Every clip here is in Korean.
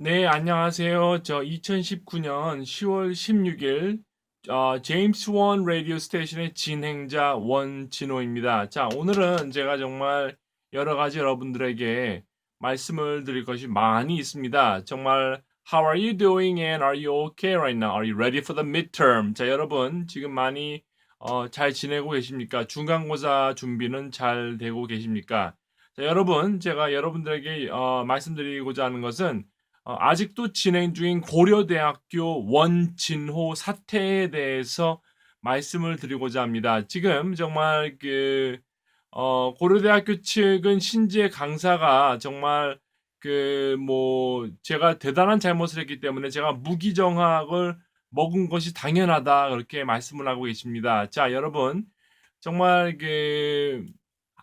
네, 안녕하세요. 저 2019년 10월 16일 어, 제임스 원 라디오 스테이션의 진행자 원진호입니다. 자, 오늘은 제가 정말 여러 가지 여러분들에게 말씀을 드릴 것이 많이 있습니다. 정말 How are you doing and are you okay right now? Are you ready for the midterm? 자, 여러분 지금 많이 어, 잘 지내고 계십니까? 중간고사 준비는 잘 되고 계십니까? 자, 여러분 제가 여러분들에게 어, 말씀드리고자 하는 것은 어, 아직도 진행 중인 고려대학교 원진호 사태에 대해서 말씀을 드리고자 합니다. 지금 정말 그 어, 고려대학교 측은 신재 강사가 정말 그 뭐 제가 대단한 잘못을 했기 때문에 제가 무기정학을 먹은 것이 당연하다 그렇게 말씀을 하고 계십니다. 자, 여러분 정말 그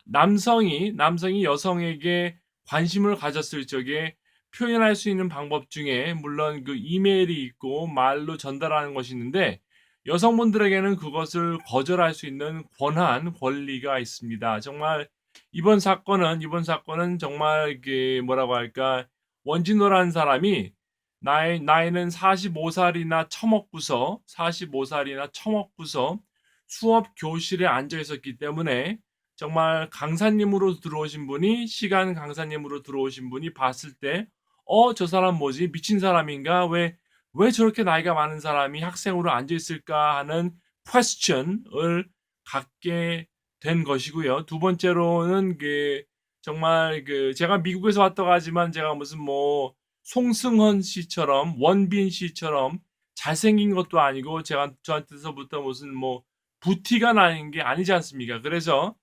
남성이 남성이 여성에게 관심을 가졌을 적에 표현할 수 있는 방법 중에 물론 그 이메일이 있고 말로 전달하는 것이 있는데 여성분들에게는 그것을 거절할 수 있는 권한, 권리가 있습니다. 정말 이번 사건은 이번 사건은 정말 그 뭐라고 할까 원진호라는 사람이 나이 나이는 45살이나 처먹고서 45살이나 처먹고서 수업 교실에 앉아 있었기 때문에 정말 강사님으로 들어오신 분이 시간 강사님으로 들어오신 분이 봤을 때 어, 저 사람 뭐지? 미친 사람인가? 왜, 왜 저렇게 나이가 많은 사람이 학생으로 앉아있을까 하는 question을 갖게 된 것이고요. 두 번째로는 그, 정말 그, 제가 미국에서 왔다고 하지만 제가 무슨 뭐, 송승헌 씨처럼, 원빈 씨처럼 잘생긴 것도 아니고, 제가 저한테서부터 무슨 뭐, 부티가 나는 게 아니지 않습니까? 그래서,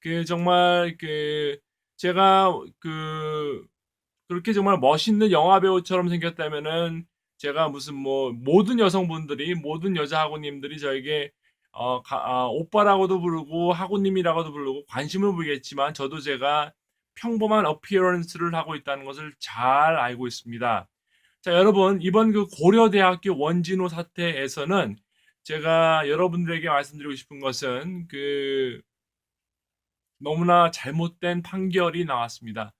그, 정말 그, 제가 그, 그렇게 정말 멋있는 영화 배우처럼 생겼다면은 제가 무슨 뭐 모든 여성분들이 모든 여자 학우님들이 저에게 어, 가, 아, 오빠라고도 부르고 학우님이라고도 부르고 관심을 보이겠지만 저도 제가 평범한 어피어런스를 하고 있다는 것을 잘 알고 있습니다. 자, 여러분 이번 그 고려대학교 원진호 사태에서는 제가 여러분들에게 말씀드리고 싶은 것은 그 너무나 잘못된 판결이 나왔습니다.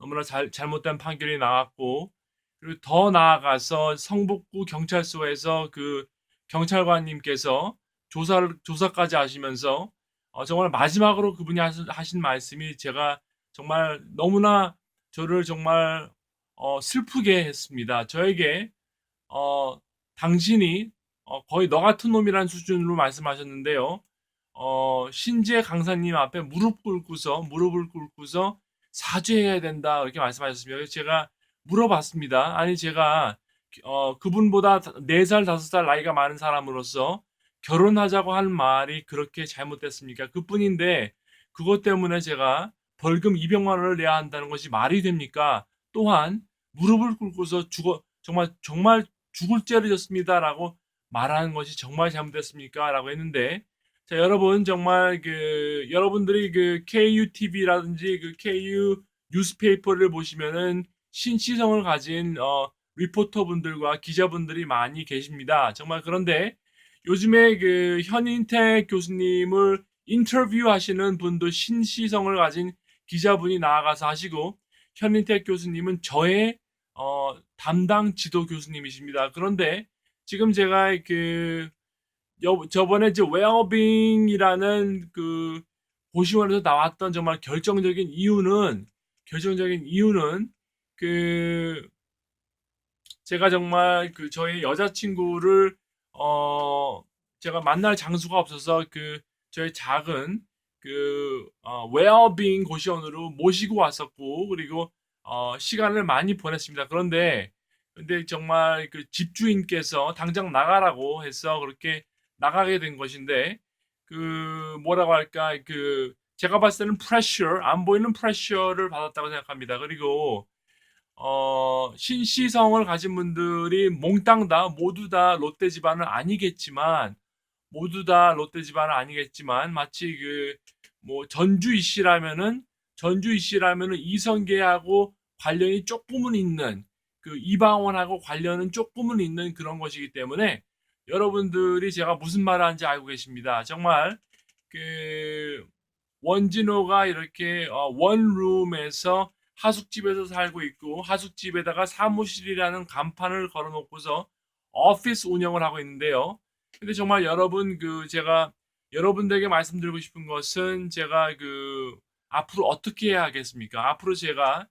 너무나 잘, 잘못된 판결이 나왔고 그리고 더 나아가서 성북구 경찰서에서 그 경찰관님께서 조사를 조사까지 하시면서 어, 정말 마지막으로 그분이 하신, 하신 말씀이 제가 정말 너무나 저를 정말 어, 슬프게 했습니다. 저에게 어, 당신이 어, 거의 너 같은 놈이라는 수준으로 말씀하셨는데요. 어, 신재 강사님 앞에 무릎 꿇고서 무릎을 꿇고서 사죄해야 된다 이렇게 말씀하셨습니다. 제가 물어봤습니다. 아니 제가 어, 그분보다 4살, 5살 나이가 많은 사람으로서 결혼하자고 한 말이 그렇게 잘못됐습니까? 그뿐인데 그것 때문에 제가 벌금 200만 원을 내야 한다는 것이 말이 됩니까? 또한 무릎을 꿇고서 죽어 정말 정말 죽을 죄를 졌습니다라고 말하는 것이 정말 잘못됐습니까? 라고 했는데 자, 여러분 정말 그 여러분들이 그 KUTV라든지 그 KU 뉴스페이퍼를 보시면은 신시성을 가진 어 리포터분들과 기자분들이 많이 계십니다. 정말 그런데 요즘에 그 현인택 교수님을 인터뷰하시는 분도 신시성을 가진 기자분이 나아가서 하시고 현인택 교수님은 저의 어 담당 지도 교수님이십니다. 그런데 지금 제가 그 여, 저번에 이제 웨어빙이라는 그 고시원에서 나왔던 정말 결정적인 이유는 결정적인 이유는 그 제가 정말 그 저희 여자친구를 어 제가 만날 장소가 없어서 그 저희 작은 그 어, 웨어빙 고시원으로 모시고 왔었고 그리고 어, 시간을 많이 보냈습니다. 그런데 근데 정말 그 집주인께서 당장 나가라고 해서 그렇게 나가게 된 것인데 그 뭐라고 할까 그 제가 봤을 때는 프레셔 안 보이는 프레셔를 받았다고 생각합니다. 그리고 어, 신시성을 가진 분들이 몽땅 다 모두 다 롯데 집안은 아니겠지만 모두 다 롯데 집안은 아니겠지만 마치 그 뭐 전주 이 씨라면은 전주 이 씨라면은 이성계하고 관련이 조금은 있는 그 이방원하고 관련은 조금은 있는 그런 것이기 때문에 여러분들이 제가 무슨 말을 하는지 알고 계십니다. 정말 그 원진호가 이렇게 어, 원룸에서 하숙집에서 살고 있고 하숙집에다가 사무실이라는 간판을 걸어놓고서 오피스 운영을 하고 있는데요. 근데 정말 여러분 그 제가 여러분들에게 말씀드리고 싶은 것은 제가 그 앞으로 어떻게 해야 하겠습니까? 앞으로 제가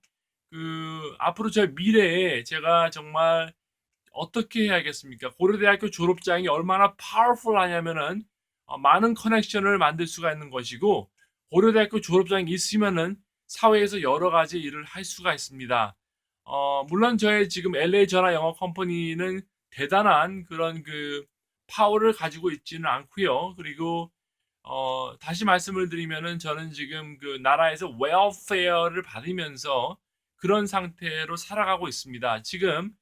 그 앞으로 저 미래에 제가 정말 어떻게 해야겠습니까? 고려대학교 졸업장이 얼마나 파워풀하냐면은 어, 많은 커넥션을 만들 수가 있는 것이고 고려대학교 졸업장이 있으면은 사회에서 여러 가지 일을 할 수가 있습니다. 어, 물론 저의 지금 LA 전화 영어 컴퍼니는 대단한 그런 그 파워를 가지고 있지는 않고요. 그리고 어, 다시 말씀을 드리면은 저는 지금 그 나라에서 웰페어를 받으면서 그런 상태로 살아가고 있습니다. 지금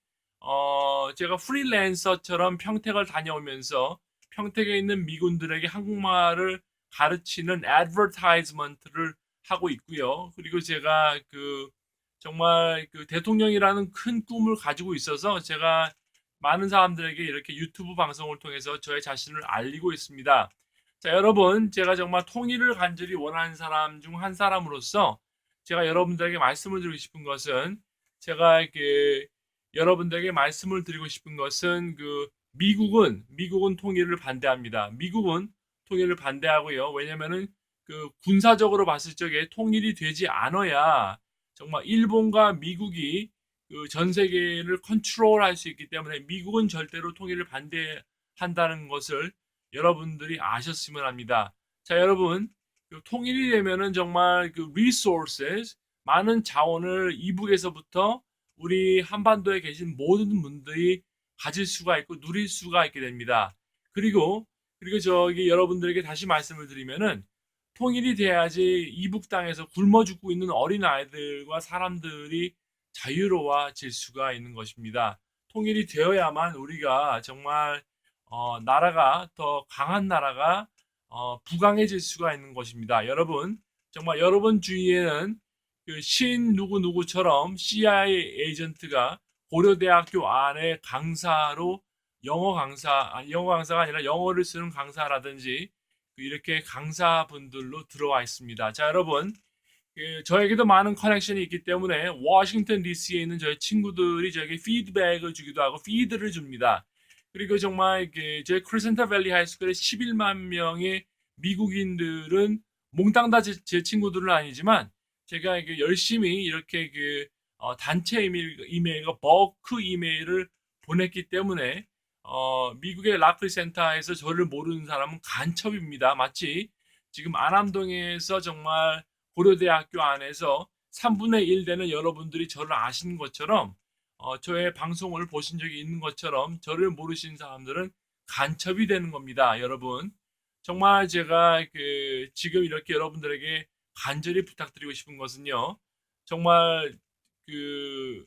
어, 제가 프리랜서처럼 평택을 다녀오면서 평택에 있는 미군들에게 한국말을 가르치는 애드버타이즈먼트를 하고 있고요. 그리고 제가 그 정말 그 대통령이라는 큰 꿈을 가지고 있어서 제가 많은 사람들에게 이렇게 유튜브 방송을 통해서 저의 자신을 알리고 있습니다. 자, 여러분, 제가 정말 통일을 간절히 원하는 사람 중 한 사람으로서 제가 여러분들에게 말씀을 드리고 싶은 것은 제가 그 여러분들에게 말씀을 드리고 싶은 것은 그 미국은 미국은 통일을 반대합니다. 미국은 통일을 반대하고요. 왜냐면은 그 군사적으로 봤을 적에 통일이 되지 않아야 정말 일본과 미국이 그 전 세계를 컨트롤할 수 있기 때문에 미국은 절대로 통일을 반대한다는 것을 여러분들이 아셨으면 합니다. 자, 여러분, 그 통일이 되면은 정말 그 resources 많은 자원을 이북에서부터 우리 한반도에 계신 모든 분들이 가질 수가 있고 누릴 수가 있게 됩니다. 그리고 그리고 저기 여러분들에게 다시 말씀을 드리면은 통일이 돼야지 이북 땅에서 굶어 죽고 있는 어린 아이들과 사람들이 자유로워질 수가 있는 것입니다. 통일이 되어야만 우리가 정말 어, 나라가 더 강한 나라가 어, 부강해질 수가 있는 것입니다. 여러분 정말 여러분 주위에는 그 신 누구 누구처럼 CIA 에이전트가 고려대학교 안에 강사로 영어 강사 아니 영어 강사가 아니라 영어를 쓰는 강사라든지 그 이렇게 강사분들로 들어와 있습니다. 자 여러분 그 저에게도 많은 커넥션이 있기 때문에 워싱턴 DC에 있는 저희 친구들이 저에게 피드백을 주기도 하고 피드를 줍니다. 그리고 정말 그 저희 크리센터 밸리 하이스쿨의 11만 명의 미국인들은 몽땅 다 제 친구들은 아니지만 제가 그 열심히 이렇게 그 어, 단체 이메일, 이메일과 버크 이메일을 보냈기 때문에 어, 미국의 라클 센터에서 저를 모르는 사람은 간첩입니다. 마치 지금 안암동에서 정말 고려대학교 안에서 3분의 1 되는 여러분들이 저를 아시는 것처럼 어, 저의 방송을 보신 적이 있는 것처럼 저를 모르신 사람들은 간첩이 되는 겁니다. 여러분. 정말 제가 그 지금 이렇게 여러분들에게 간절히 부탁드리고 싶은 것은요. 정말 그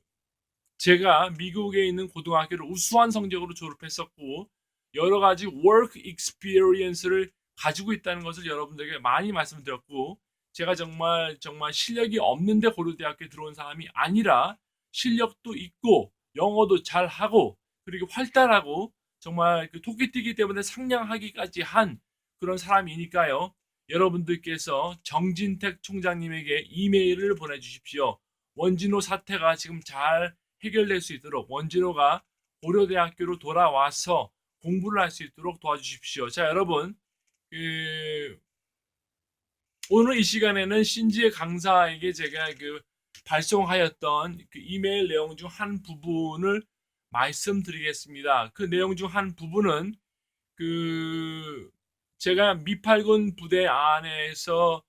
제가 미국에 있는 고등학교를 우수한 성적으로 졸업했었고 여러 가지 work experience를 가지고 있다는 것을 여러분들에게 많이 말씀드렸고 제가 정말 정말 실력이 없는데 고려대학교에 들어온 사람이 아니라 실력도 있고 영어도 잘하고 그리고 활달하고 정말 그 토끼뛰기 때문에 상냥하기까지 한 그런 사람이니까요. 여러분들께서 정진택 총장님에게 이메일을 보내주십시오. 원진호 사태가 지금 잘 해결될 수 있도록 원진호가 고려대학교로 돌아와서 공부를 할 수 있도록 도와주십시오. 자, 여러분, 그 오늘 이 시간에는 신지의 강사에게 제가 그 발송하였던 그 이메일 내용 중 한 부분을 말씀드리겠습니다. 그 내용 중 한 부분은 그 제가 미팔군 부대 안에서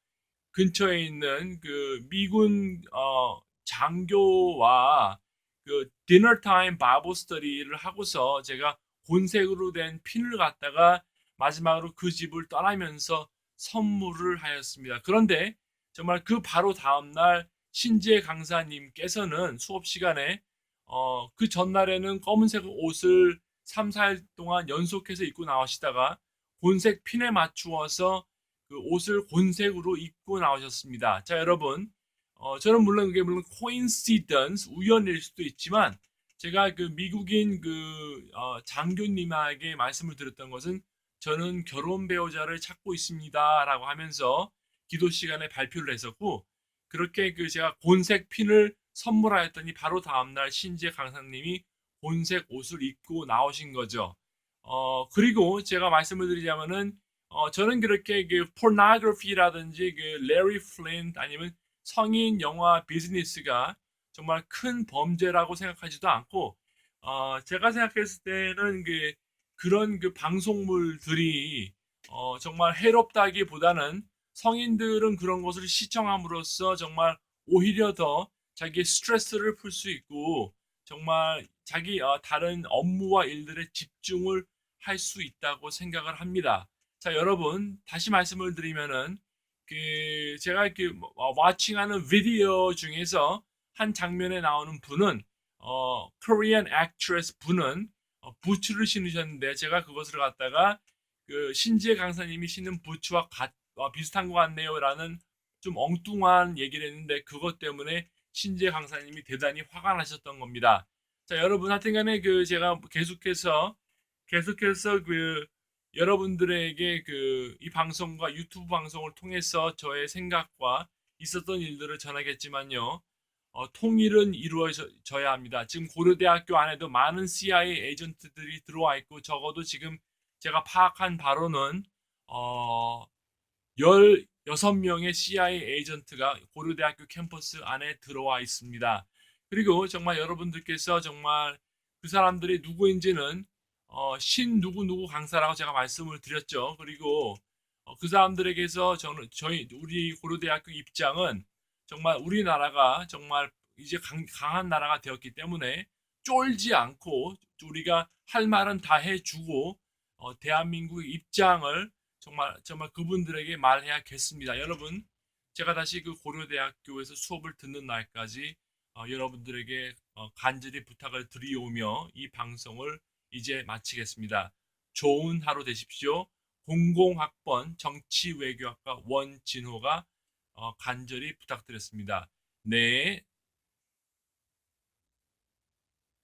근처에 있는 그 미군 어 장교와 그 디너 타임 바보 스터디를 하고서 제가 본색으로 된 핀을 갖다가 마지막으로 그 집을 떠나면서 선물을 하였습니다. 그런데 정말 그 바로 다음 날 신재 강사님께서는 수업 시간에 어, 그 전날에는 검은색 옷을 3, 4일 동안 연속해서 입고 나오시다가 곤색 핀에 맞추어서 그 옷을 곤색으로 입고 나오셨습니다. 자, 여러분. 어, 저는 물론 그게 물론 coincidence, 우연일 수도 있지만 제가 그 미국인 그 어, 장교님에게 말씀을 드렸던 것은 저는 결혼 배우자를 찾고 있습니다라고 하면서 기도 시간에 발표를 했었고 그렇게 그 제가 곤색 핀을 선물하였더니 바로 다음날 신재 강사님이 곤색 옷을 입고 나오신 거죠. 어, 그리고 제가 말씀을 드리자면은 어, 저는 그렇게 그 pornography라든지 그 레리 플린트 아니면 성인 영화 비즈니스가 정말 큰 범죄라고 생각하지도 않고 어, 제가 생각했을 때는 그 그런 그 방송물들이 어, 정말 해롭다기보다는 성인들은 그런 것을 시청함으로써 정말 오히려 더 자기의 스트레스를 풀 수 있고 정말 자기 어, 다른 업무와 일들에 집중을 할 수 있다고 생각을 합니다. 자, 여러분 다시 말씀을 드리면은 그 제가 그 와칭하는 비디오 중에서 한 장면에 나오는 분은 어 Korean actress 분은 어, 부츠를 신으셨는데 제가 그것을 갖다가 그 신지혜 강사님이 신는 부츠와 같, 어, 비슷한 것 같네요라는 좀 엉뚱한 얘기를 했는데 그것 때문에 신지혜 강사님이 대단히 화가 나셨던 겁니다. 자 여러분 하여튼간에 그 제가 계속해서 계속해서 그 여러분들에게 그 이 방송과 유튜브 방송을 통해서 저의 생각과 있었던 일들을 전하겠지만요. 어, 통일은 이루어져야 합니다. 지금 고려대학교 안에도 많은 CIA 에이전트들이 들어와 있고 적어도 지금 제가 파악한 바로는 어, 16명의 CIA 에이전트가 고려대학교 캠퍼스 안에 들어와 있습니다. 그리고 정말 여러분들께서 정말 그 사람들이 누구인지는 어, 신 누구 누구 강사라고 제가 말씀을 드렸죠. 그리고 어, 그 사람들에게서 저는 저희 우리 고려대학교 입장은 정말 우리나라가 정말 이제 강, 강한 나라가 되었기 때문에 쫄지 않고 우리가 할 말은 다 해주고 어, 대한민국의 입장을 정말 정말 그분들에게 말해야겠습니다. 여러분 제가 다시 그 고려대학교에서 수업을 듣는 날까지 어, 여러분들에게 어, 간절히 부탁을 드리오며 이 방송을 이제 마치겠습니다. 좋은 하루 되십시오. 공공학번 정치외교학과 원진호가 어, 간절히 부탁드렸습니다. 네,